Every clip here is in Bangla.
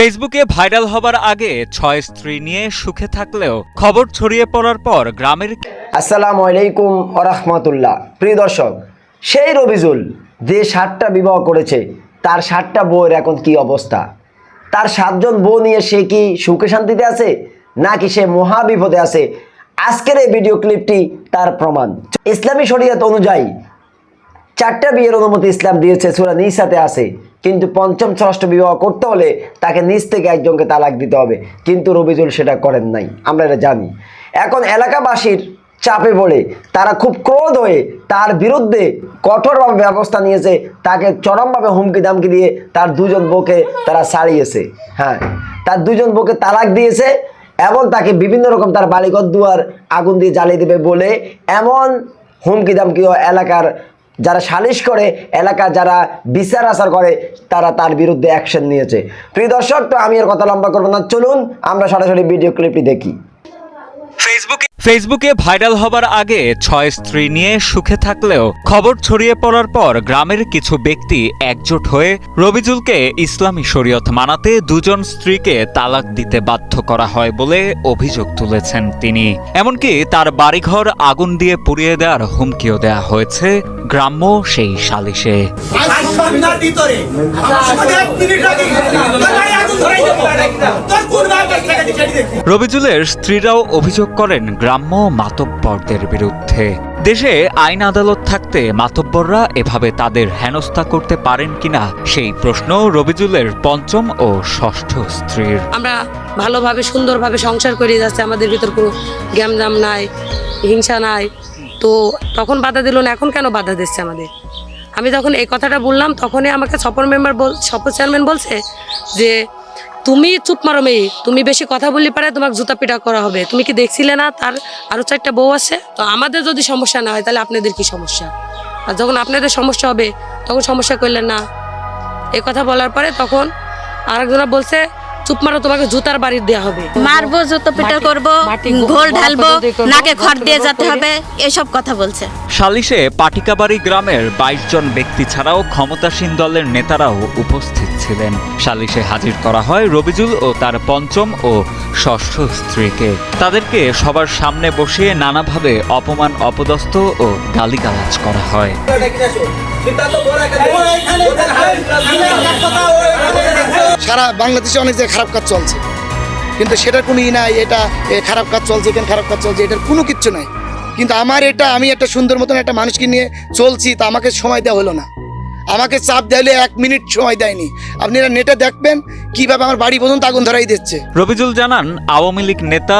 ফেসবুকে ভাইরাল হবার আগে ছয় স্ত্রী নিয়ে সুখে থাকলেও খবর ছড়িয়ে পড়ার পর গ্রামের আসসালামু আলাইকুম আরহামতুল্লাহ প্রিয় দর্শক সেই রবিজুল যে সাতটা বিবাহ করেছে, তার সাতটা বউয়ের এখন কি অবস্থা? তার সাতজন বউ নিয়ে সে কি সুখে শান্তিতে আছে, নাকি সে মহা বিপদে আছে? আজকের এই ভিডিও ক্লিপটি তার প্রমাণ। ইসলামী শরিয়ত অনুযায়ী, চারটা বিয়ের অনুমতি ইসলাম দিয়েছে, সুরা নিসাতে আছে। কিন্তু পঞ্চম ষষ্ঠ বিবাহ করতে হলে তাকে নিজ থেকে একজনকে তালাক দিতে হবে। কিন্তু রবিজুল সেটা করেন নাই। আমরা এটা জানি। এখন এলাকাবাসীর চাপে পড়ে তারা খুব ক্রোধ হয়ে তার বিরুদ্ধে কঠোরভাবে ব্যবস্থা নিয়েছে। তাকে চরমভাবে হুমকি দামকি দিয়ে তার দুজন বউকে তারা সারিয়েছে। হ্যাঁ তার দুজন বউকে তালাক দিয়েছে এবং তাকে বিভিন্ন রকম তার বাড়িঘর দুয়ার আগুন দিয়ে জ্বালিয়ে দেবে বলে এমন হুমকি দামকি এলাকার যারা সালিশ করে, এলাকা যারা বিচার আচার করে, তারা তার বিরুদ্ধে অ্যাকশন নিয়েছে। প্রিয় দর্শক, তো আমি আর কথা লম্বা করব না। চলুন, আমরা সরাসরি ভিডিও ক্লিপটি দেখি। ফেসবুকে ফেসবুকে ভাইরাল হবার আগে ছয় স্ত্রী নিয়ে সুখে থাকলেও খবর ছড়িয়ে পড়ার পর গ্রামের কিছু ব্যক্তি একজোট হয়ে রবিজুলকে ইসলামী শরীয়ত মানাতে দুজন স্ত্রীকে তালাক দিতে বাধ্য করা হয় বলে অভিযোগ তুলেছেন তিনি। এমনকি তার বাড়িঘর আগুন দিয়ে পুড়িয়ে দেওয়ার হুমকিও দেওয়া হয়েছে গ্রাম্য সেই সালিশে আজ সন্ধ্যার ভিতরে আমাদের এক মিনিট আগে তোর গাড়ি আগুন ধরাই দেবো তোর কোন ভাই টাকা দিচ্ছি দেখি রবিজুলের স্ত্রীরাও অভিযোগ করেন গ্রাম্য মাতব্বরদের বিরুদ্ধে। দেশে আইন আদালত থাকতে মাতব্বররা এভাবে তাদের হেনস্থা করতে পারেন কিনা, সেই প্রশ্ন রবিজুলের পঞ্চম ও ষষ্ঠ স্ত্রীর। আমরা ভালোভাবে, সুন্দরভাবে সংসার করে যাচ্ছে, আমাদের ভিতর কোনো গ্যামজাম নাই, হিংসা নাই। তো তখন বাধা দিল না, এখন কেন বাধা দিচ্ছে আমাদের? আমি যখন এই কথাটা বললাম, তখনই আমাকে সপর মেম্বার বল সপর চেয়ারম্যান বলছে যে তুমি চুপ মারো মেয়ে। তুমি বেশি কথা বললে পারে তোমাকে জুতা পিটা করা হবে। তুমি কি দেখছিলে না? তার আরও চারটা বউ আছে। তো আমাদের যদি সমস্যা না হয়, তাহলে আপনাদের কি সমস্যা? আর যখন আপনাদের সমস্যা হবে, তখন সমস্যা করলেন না। এই কথা বলার পরে তখন আরেকজনা বলছে চুপ মারো তোমাকে জুতার বাড়ি দেওয়া হবে। মারবো জুতো পিটা করব ঘোল ঢালবো নাকে খড় দিয়ে যেতে হবে এসব কথা বলছে। সালিশে পাটিকাবাড়ি গ্রামের বাইশ জন ব্যক্তি ছাড়াও ক্ষমতাসীন দলের নেতারাও উপস্থিত ছিলেন। সালিশে হাজির করা হয় রবিজুল ও তার পঞ্চম ও ষষ্ঠ স্ত্রীকে। তাদেরকে সবার সামনে বসিয়ে নানাভাবে অপমান অপদস্থ ও গালিগালাজ করা হয়। সারা বাংলাদেশে অনেক জায়গায় খারাপ কাজ চলছে। কিন্তু সেটার কোনো ই নাই, এটা খারাপ কাজ চলছে, এখানে খারাপ কাজ চলছে, এটার কোনো কিচ্ছু নাই। কিন্তু আমার এটা, আমি একটা সুন্দর মতন একটা মানুষকে নিয়ে চলছি, তা আমাকে সময় দেওয়া হলো না। আমাকে চাপ দেওয়ালে এক মিনিট সময় দেয়নি। আপনারা নেটে দেখবেন কীভাবে আমার বাড়ি পর্যন্ত আগুন ধরাই দিচ্ছে। রবিজুল জানান আওয়ামী লীগ নেতা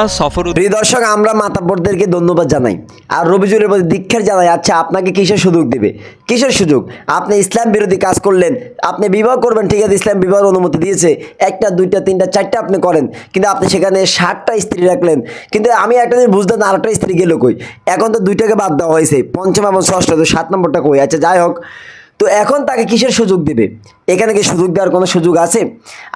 প্রিয় দর্শক আমরা মাতাব্বরদেরকে ধন্যবাদ জানাই। আর রবিজুলের প্রতি দীক্ষার জানাই আচ্ছা আপনাকে কিসের সুযোগ দেবে? কিসের সুযোগ? আপনি ইসলাম বিরোধী কাজ করলেন আপনি বিবাহ করবেন ঠিক আছে ইসলাম বিবাহের অনুমতি দিয়েছে। একটা দুইটা তিনটা চারটা আপনি করেন কিন্তু আপনি সেখানে ষাটটা স্ত্রী রাখলেন। কিন্তু আমি একটা জিনিস বুঝতে না আরেকটা স্ত্রী গেল কই? এখন তো দুইটাকে বাদ দেওয়া হয়েছে পঞ্চম এবং ষষ্ঠ তো সাত নম্বরটা কই? আচ্ছা যাই হোক তো এখন তাকে কিসের সুযোগ দেবে? এখানে কি সুযোগ দেওয়ার কোনো সুযোগ আছে?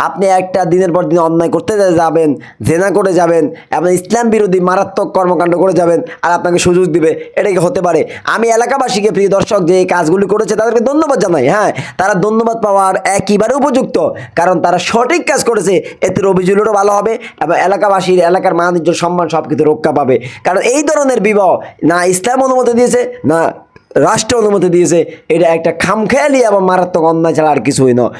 আপনি একটা দিনের পর দিন অন্যায় করতে যাবেন, জেনা করে যাবেন, এবং ইসলাম বিরোধী মারাত্মক কর্মকাণ্ড করে যাবেন, আর আপনাকে সুযোগ দিবে। এটা কি হতে পারে? আমি এলাকাবাসীকে, প্রিয় দর্শক, যে এই কাজগুলি করেছে, তাদেরকে ধন্যবাদ জানাই। হ্যাঁ তারা ধন্যবাদ পাওয়ার একেবারে উপযুক্ত, কারণ তারা সঠিক কাজ করেছে। এতে রবিজুলেরও ভালো হবে, এবং এলাকাবাসীর, এলাকার মানিজ্য সম্মান সব কিছু রক্ষা পাবে। কারণ এই ধরনের বিবাহ না ইসলাম অনুমতি দিয়েছে, না রাষ্ট্র অনুমতি দিয়েছে এটা একটা খামখেয়ালি এবং মারাত্মক অন্যায় ছাড়া আর কিছুই নয়।